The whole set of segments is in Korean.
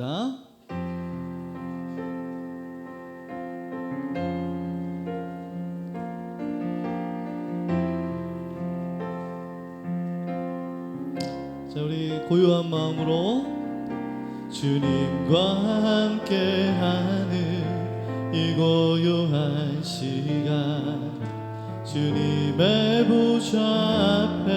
자, 자 우리 고요한 마음으로 주님과 함께 하는 이 고요한 시간 주님의 보좌 앞에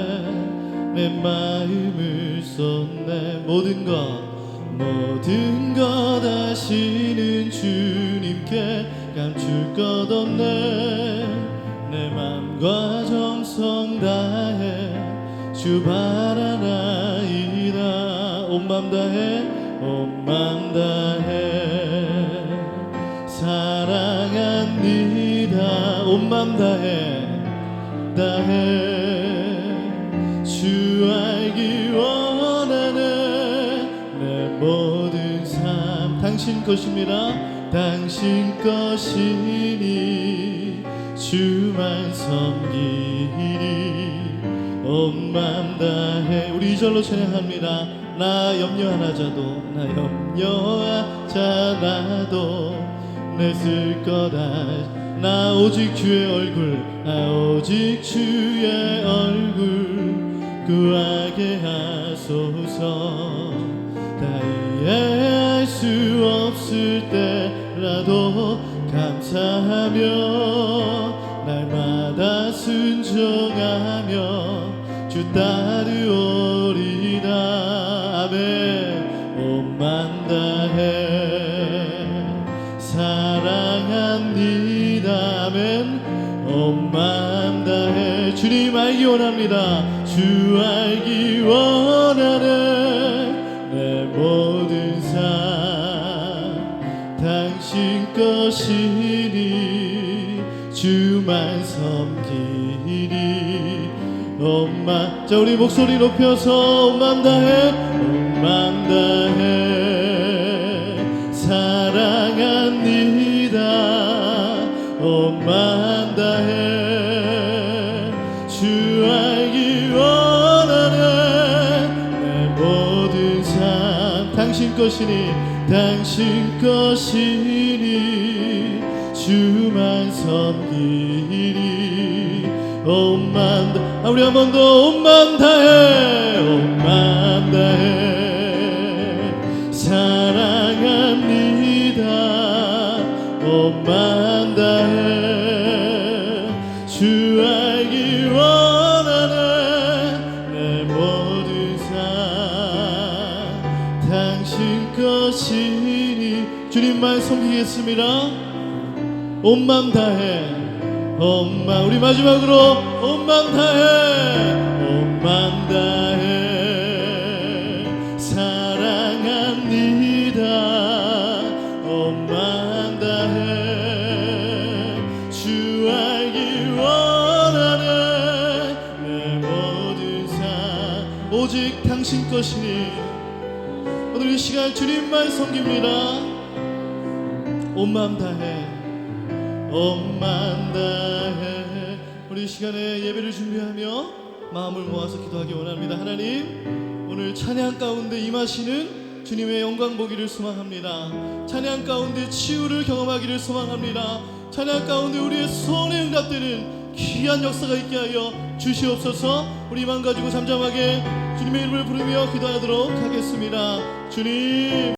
내 마음을 쏟네. 모든 것 모든 것 아시는 주님께 감출 것 없네. 내 맘과 정성 다해 주 바라나이다 온 맘 다해 온 맘 다해. 사랑합니다. 온 맘 다해 다해 당신 것입니다. 당신 것이니 주만 섬기리. 온맘 다해. 우리 이절로 찬양합니다. 나 염려하나자도 나 염려하자나도 내쓸 거다. 나 오직 주의 얼굴 나 오직 주의 얼굴 구하게 하소서 수 없을 때라도 감사하며 날마다 순종하며 주 따르오리라. 아멘. 온만 다해 사랑합니다. 아멘. 온만 다해 주님 알기 원합니다. 주 알기 원하는 것이니 주만 섬기리. 엄마 자 우리 목소리 높여서 온맘 다해 온맘 다해. 사랑합니다. 온맘 것이니 당신 것이니 주만 섬기리. 온맘 다 아, 우리 한 번더 온맘 다해 온맘 다해. 사랑합니다 온맘 다해. 주 알기 원 것이니 주님만 섬기겠습니다. 온 맘 다해. 엄마 우리 마지막으로 온 맘 다해. 온 맘 다해. 사랑합니다. 온 맘 다해. 주 알기 원하는 내 모든 삶 오직 당신 것이니 이 시간 주님만 섬깁니다. 온 마음 다해. 온 마음 다해. 우리 이 시간에 예배를 준비하며 마음을 모아서 기도하기 원합니다. 하나님 오늘 찬양 가운데 임하시는 주님의 영광 보기를 소망합니다. 찬양 가운데 치유를 경험하기를 소망합니다. 찬양 가운데 우리의 소원에 응답되는 귀한 역사가 있게 하여 주시옵소서. 우리 만 가지고 잠잠하게 주님의 이름을 부르며 기도하도록 하겠습니다. 주님